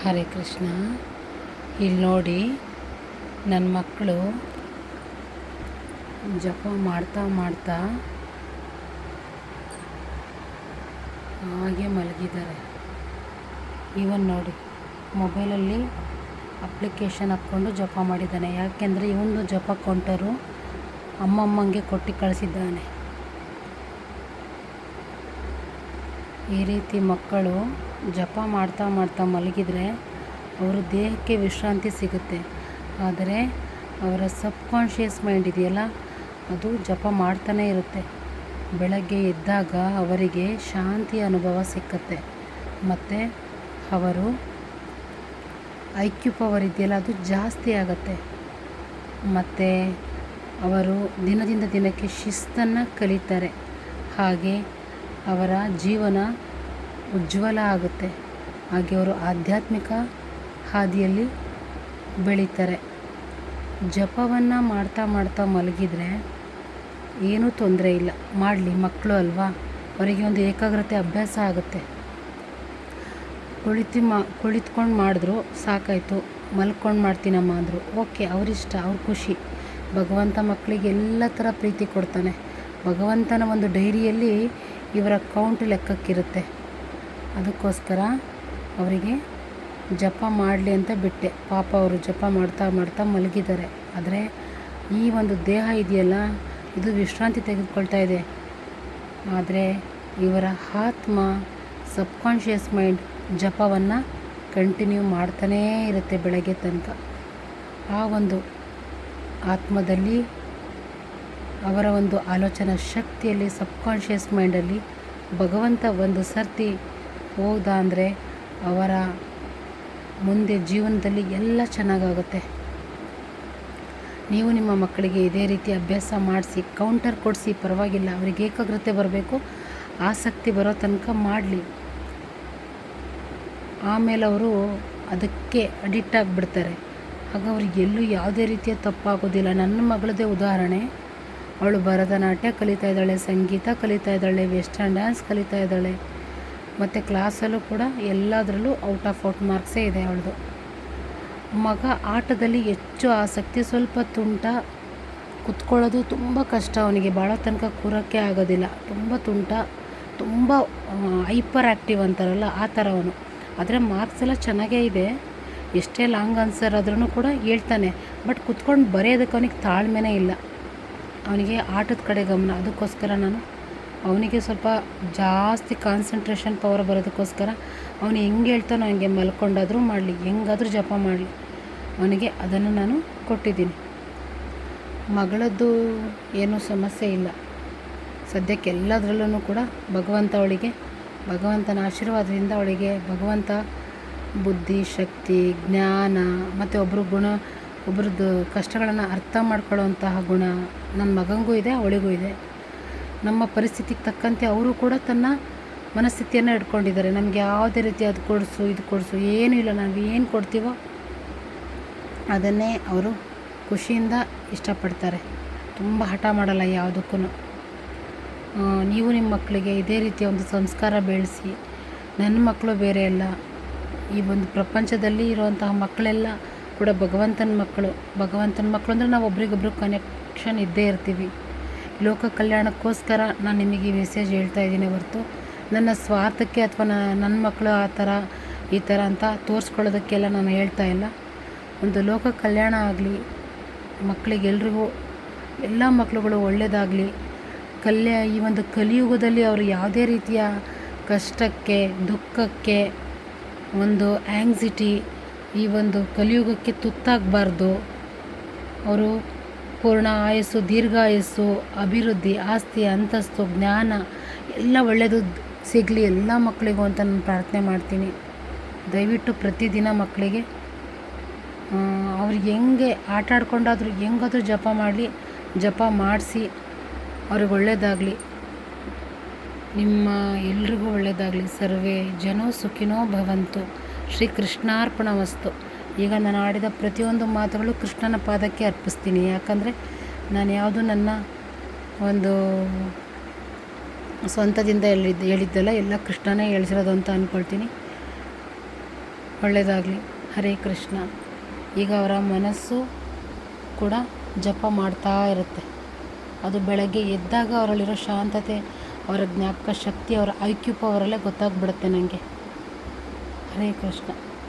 ಹರೇ ಕೃಷ್ಣ, ಇಲ್ಲಿ ನೋಡಿ ನನ್ನ ಮಕ್ಕಳು ಜಪ ಮಾಡ್ತಾ ಮಾಡ್ತಾ ಹಾಗೆ ಮಲಗಿದ್ದಾರೆ. ಇವನ್ ನೋಡಿ, ಮೊಬೈಲಲ್ಲಿ ಅಪ್ಲಿಕೇಶನ್ ಹಾಕ್ಕೊಂಡು ಜಪ ಮಾಡಿದ್ದಾನೆ. ಯಾಕೆಂದರೆ ಇವನು ಜಪ ಕೊಂಟರು ಅಮ್ಮಮ್ಮಂಗೆ ಕೊಟ್ಟು ಕಳಿಸಿದ್ದಾನೆ. ಈ ರೀತಿ ಮಕ್ಕಳು ಜಪ ಮಾಡ್ತಾ ಮಾಡ್ತಾ ಮಲಗಿದರೆ ಅವರ ದೇಹಕ್ಕೆ ವಿಶ್ರಾಂತಿ ಸಿಗುತ್ತೆ. ಆದರೆ ಅವರ ಸಬ್ಕಾನ್ಷಿಯಸ್ ಮೈಂಡ್ ಇದೆಯಲ್ಲ, ಅದು ಜಪ ಮಾಡ್ತಾನೇ ಇರುತ್ತೆ. ಬೆಳಗ್ಗೆ ಎದ್ದಾಗ ಅವರಿಗೆ ಶಾಂತಿ ಅನುಭವ ಸಿಕ್ಕತ್ತೆ. ಮತ್ತು ಅವರು ಐ ಕ್ಯೂ ಪವರ್ ಇದೆಯಲ್ಲ, ಅದು ಜಾಸ್ತಿ ಆಗುತ್ತೆ. ಮತ್ತು ಅವರು ದಿನದಿಂದ ದಿನಕ್ಕೆ ಶಿಸ್ತನ್ನು ಕಲಿತಾರೆ. ಹಾಗೆ ಅವರ ಜೀವನ ಉಜ್ವಲ ಆಗುತ್ತೆ. ಹಾಗೆ ಅವರು ಆಧ್ಯಾತ್ಮಿಕ ಹಾದಿಯಲ್ಲಿ ಬೆಳೀತಾರೆ. ಜಪವನ್ನು ಮಾಡ್ತಾ ಮಾಡ್ತಾ ಮಲಗಿದರೆ ಏನೂ ತೊಂದರೆ ಇಲ್ಲ. ಮಾಡಲಿ ಮಕ್ಕಳು ಅಲ್ವಾ? ಅವರಿಗೆ ಒಂದು ಏಕಾಗ್ರತೆ ಅಭ್ಯಾಸ ಆಗುತ್ತೆ. ಕುಳಿತು ಮಾ, ಕುಳಿತ್ಕೊಂಡು ಮಾಡಿದ್ರು ಸಾಕಾಯಿತು. ಮಲ್ಕೊಂಡು ಮಾಡ್ತೀನಮ್ಮ ಅಂದರು. ಓಕೆ, ಅವರಿಷ್ಟ, ಅವ್ರ ಖುಷಿ. ಭಗವಂತ ಮಕ್ಕಳಿಗೆ ಎಲ್ಲ ಥರ ಪ್ರೀತಿ ಕೊಡ್ತಾನೆ. ಭಗವಂತನ ಒಂದು ಡೈರಿಯಲ್ಲಿ ಇವರ ಕೌಂಟ್ ಲೆಕ್ಕಕ್ಕಿರುತ್ತೆ. ಅದಕ್ಕೋಸ್ಕರ ಅವರಿಗೆ ಜಪ ಮಾಡಲಿ ಅಂತ ಬಿಟ್ಟೆ. ಪಾಪ ಅವರು ಜಪ ಮಾಡ್ತಾ ಮಾಡ್ತಾ ಮಲಗಿದ್ದಾರೆ. ಆದರೆ ಈ ಒಂದು ದೇಹ ಇದೆಯಲ್ಲ, ಇದು ವಿಶ್ರಾಂತಿ ತೆಗೆದುಕೊಳ್ತಾ ಇದೆ. ಆದರೆ ಇವರ ಆತ್ಮ, ಸಬ್ಕಾನ್ಷಿಯಸ್ ಮೈಂಡ್ ಜಪವನ್ನು ಕಂಟಿನ್ಯೂ ಮಾಡ್ತಾನೇ ಇರುತ್ತೆ ಬೆಳಗ್ಗೆ ತನಕ. ಆ ಒಂದು ಆತ್ಮದಲ್ಲಿ ಅವರ ಒಂದು ಆಲೋಚನಾ ಶಕ್ತಿಯಲ್ಲಿ, ಸಬ್ಕಾನ್ಷಿಯಸ್ ಮೈಂಡಲ್ಲಿ ಭಗವಂತ ಒಂದು ಸರ್ತಿ ಹೋದ ಅಂದರೆ ಅವರ ಮುಂದೆ ಜೀವನದಲ್ಲಿ ಎಲ್ಲ ಚೆನ್ನಾಗಾಗುತ್ತೆ. ನೀವು ನಿಮ್ಮ ಮಕ್ಕಳಿಗೆ ಇದೇ ರೀತಿ ಅಭ್ಯಾಸ ಮಾಡಿಸಿ ಕೌಂಟರ್ ಕೊಡಿಸಿ, ಪರವಾಗಿಲ್ಲ, ಅವರಿಗೆ ಏಕಾಗ್ರತೆ ಬರಬೇಕು, ಆಸಕ್ತಿ ಬರೋ ತನಕ ಮಾಡಲಿ. ಆಮೇಲೆ ಅವರು ಅದಕ್ಕೆ ಅಡಿಕ್ಟ್ ಆಗಿಬಿಡ್ತಾರೆ. ಆಗ ಅವ್ರಿಗೆ ಎಲ್ಲೂ ಯಾವುದೇ ರೀತಿಯ ತಪ್ಪಾಗೋದಿಲ್ಲ. ನನ್ನ ಮಗಳದೇ ಉದಾಹರಣೆ ಅವಳು ಭರತನಾಟ್ಯ ಕಲಿತಾ ಇದ್ದಾಳೆ, ಸಂಗೀತ ಕಲಿತಾ ಇದ್ದಾಳೆ ವೆಸ್ಟರ್ನ್ ಡ್ಯಾನ್ಸ್ ಕಲಿತಾ ಇದ್ದಾಳೆ. ಮತ್ತು ಕ್ಲಾಸಲ್ಲೂ ಕೂಡ ಎಲ್ಲದರಲ್ಲೂ ಔಟ್ ಆಫ್ ಔಟ್ ಮಾರ್ಕ್ಸೇ ಇದೆ ಅವಳದು. ಮಗ ಆಟದಲ್ಲಿ ಹೆಚ್ಚು ಆಸಕ್ತಿ, ಸ್ವಲ್ಪ ತುಂಟ, ಕುತ್ಕೊಳ್ಳೋದು ತುಂಬ ಕಷ್ಟ ಅವನಿಗೆ. ಭಾಳ ತನಕ ಕೂರೋಕ್ಕೆ ಆಗೋದಿಲ್ಲ. ತುಂಬ ತುಂಟ, ತುಂಬ ಹೈಪರ್ ಆ್ಯಕ್ಟಿವ್ ಅಂತಾರಲ್ಲ ಆ ಥರ ಅವನು. ಆದರೆ ಮಾರ್ಕ್ಸ್ ಎಲ್ಲ ಚೆನ್ನಾಗೇ ಇದೆ. ಎಷ್ಟೇ ಲಾಂಗ್ ಆನ್ಸರ್ ಆದ್ರೂ ಕೂಡ ಹೇಳ್ತಾನೆ. ಬಟ್ ಕುತ್ಕೊಂಡು ಬರೆಯೋದಕ್ಕೆ ಅವನಿಗೆ ತಾಳ್ಮೆನೇ ಇಲ್ಲ. ಅವನಿಗೆ ಆಟದ ಕಡೆ ಗಮನ. ಅದಕ್ಕೋಸ್ಕರ ನಾನು ಅವನಿಗೆ ಸ್ವಲ್ಪ ಜಾಸ್ತಿ ಕಾನ್ಸಂಟ್ರೇಷನ್ ಪವರ್ ಬರೋದಕ್ಕೋಸ್ಕರ ಅವನು ಹೆಂಗೆ ಹೇಳ್ತಾನೋ ಹಂಗೆ ಮಲ್ಕೊಂಡಾದರೂ ಮಾಡಲಿ. ಹೆಂಗಾದರೂ ಜಪ ಮಾಡಲಿ. ಅವನಿಗೆ ಅದನ್ನು ನಾನು ಕೊಟ್ಟಿದ್ದೀನಿ. ಮಗಳದ್ದು ಏನೂ ಸಮಸ್ಯೆ ಇಲ್ಲ. ಸದ್ಯಕ್ಕೆ ಎಲ್ಲದರಲ್ಲೂ ಕೂಡ ಭಗವಂತ ಅವಳಿಗೆ, ಭಗವಂತನ ಆಶೀರ್ವಾದದಿಂದ ಅವಳಿಗೆ ಭಗವಂತ ಬುದ್ಧಿ, ಶಕ್ತಿ, ಜ್ಞಾನ, ಮತ್ತು ಒಬ್ಬರು ಗುಣ ಒಬ್ರದ್ದು ಕಷ್ಟಗಳನ್ನು ಅರ್ಥ ಮಾಡ್ಕೊಳ್ಳೋವಂತಹ ಗುಣ ನನ್ನ ಮಗನಿಗೂ ಇದೆ, ಅವಳಿಗೂ ಇದೆ. ನಮ್ಮ ಪರಿಸ್ಥಿತಿಗೆ ತಕ್ಕಂತೆ ಅವರು ಕೂಡ ತನ್ನ ಮನಸ್ಥಿತಿಯನ್ನು ಇಟ್ಕೊಂಡಿದ್ದಾರೆ. ನಮಗೆ ಯಾವುದೇ ರೀತಿ ಅದು ಕೊಡಿಸು, ಇದು ಕೊಡಿಸು, ಏನೂ ಇಲ್ಲ. ನಾವು ಏನು ಕೊಡ್ತೀವೋ ಅದನ್ನೇ ಅವರು ಖುಷಿಯಿಂದ ಇಷ್ಟಪಡ್ತಾರೆ. ತುಂಬ ಹಠ ಮಾಡಲ್ಲ ಯಾವುದಕ್ಕೂ ನೀವು ನಿಮ್ಮ ಮಕ್ಕಳಿಗೆ ಇದೇ ರೀತಿಯ ಒಂದು ಸಂಸ್ಕಾರ ಬೆಳೆಸಿ ನನ್ನ ಮಕ್ಕಳು ಬೇರೆ ಅಲ್ಲ, ಈ ಒಂದು ಪ್ರಪಂಚದಲ್ಲಿ ಇರುವಂತಹ ಮಕ್ಕಳೆಲ್ಲ ಕೂಡ ಭಗವಂತನ ಮಕ್ಕಳು. ಭಗವಂತನ ಮಕ್ಕಳು ಅಂದರೆ ನಾವು ಒಬ್ರಿಗೊಬ್ರು ಕನೆಕ್ಷನ್ ಇದ್ದೇ ಇರ್ತೀವಿ. ಲೋಕ ಕಲ್ಯಾಣಕ್ಕೋಸ್ಕರ ನಾನು ನಿಮಗೆ ಈ ಮೆಸೇಜ್ ಹೇಳ್ತಾ ಇದ್ದೀನಿ ಹೊರತು, ನನ್ನ ಸ್ವಾರ್ಥಕ್ಕೆ ಅಥವಾ ನನ್ನ ಮಕ್ಕಳು ಆ ಥರ, ಈ ಥರ ಅಂತ ತೋರಿಸ್ಕೊಳ್ಳೋದಕ್ಕೆಲ್ಲ ನಾನು ಹೇಳ್ತಾ ಇಲ್ಲ. ಒಂದು ಲೋಕ ಕಲ್ಯಾಣ ಆಗಲಿ ಮಕ್ಕಳಿಗೆಲ್ರಿಗೂ ಎಲ್ಲ ಮಕ್ಕಳುಗಳು ಒಳ್ಳೆಯದಾಗಲಿ ಕಲ್ಯ, ಈ ಒಂದು ಕಲಿಯುಗದಲ್ಲಿ ಅವರು ಯಾವುದೇ ರೀತಿಯ ಕಷ್ಟಕ್ಕೆ, ದುಃಖಕ್ಕೆ, ಒಂದು ಆ್ಯಂಗ್ಸಿಟಿ ಈ ಒಂದು ಕಲಿಯುಗಕ್ಕೆ ತುತ್ತಾಗಬಾರ್ದು. ಅವರು ಪೂರ್ಣ ಆಯಸ್ಸು ದೀರ್ಘಾಯಸ್ಸು ಅಭಿವೃದ್ಧಿ, ಆಸ್ತಿ, ಅಂತಸ್ತು, ಜ್ಞಾನ, ಎಲ್ಲ ಒಳ್ಳೆಯದು ಸಿಗಲಿ ಎಲ್ಲ ಮಕ್ಕಳಿಗೂ ಅಂತ ನಾನು ಪ್ರಾರ್ಥನೆ ಮಾಡ್ತೀನಿ. ದಯವಿಟ್ಟು ಪ್ರತಿದಿನ ಮಕ್ಕಳಿಗೆ ಅವ್ರು ಹೆಂಗೆ ಆಟ ಹೆಂಗಾದರೂ ಹೆಂಗಾದ್ರೂ ಜಪ ಮಾಡಲಿ, ಜಪ ಮಾಡಿಸಿ, ಅವ್ರಿಗೆ ಒಳ್ಳೆಯದಾಗಲಿ ನಿಮ್ಮ ಎಲ್ರಿಗೂ ಒಳ್ಳೆಯದಾಗಲಿ ಸರ್ವೇ ಜನೋ ಸುಖಿನೋ ಭವಂತು. ಶ್ರೀ ಕೃಷ್ಣಾರ್ಪಣ ವಸ್ತು ಈಗ ನಾನು ಆಡಿದ ಪ್ರತಿಯೊಂದು ಮಾತುಗಳು ಕೃಷ್ಣನ ಪಾದಕ್ಕೆ ಅರ್ಪಿಸ್ತೀನಿ. ಯಾಕಂದರೆ ನಾನು ಯಾವುದು ನನ್ನ ಒಂದು ಸ್ವಂತದಿಂದ ಹೇಳಿದ್ದು ಹೇಳಿದ್ದಲ್ಲ, ಎಲ್ಲ ಕೃಷ್ಣನೇ ಹೇಳ್ಸಿರೋದು ಅಂತ ಅಂದ್ಕೊಳ್ತೀನಿ ಒಳ್ಳೆಯದಾಗಲಿ. ಹರೇ ಕೃಷ್ಣ. ಈಗ ಅವರ ಮನಸ್ಸು ಕೂಡ ಜಪ ಮಾಡ್ತಾ ಇರುತ್ತೆ. ಅದು ಬೆಳಗ್ಗೆ ಎದ್ದಾಗ ಅವರಲ್ಲಿರೋ ಶಾಂತತೆ, ಅವರ ಜ್ಞಾಪಕ ಶಕ್ತಿ, ಅವರ ಐಕ್ಯೂಪ್ ಅವರಲ್ಲೇ ಗೊತ್ತಾಗ್ಬಿಡುತ್ತೆ ನನಗೆ ಹರೇ ಕೃಷ್ಣ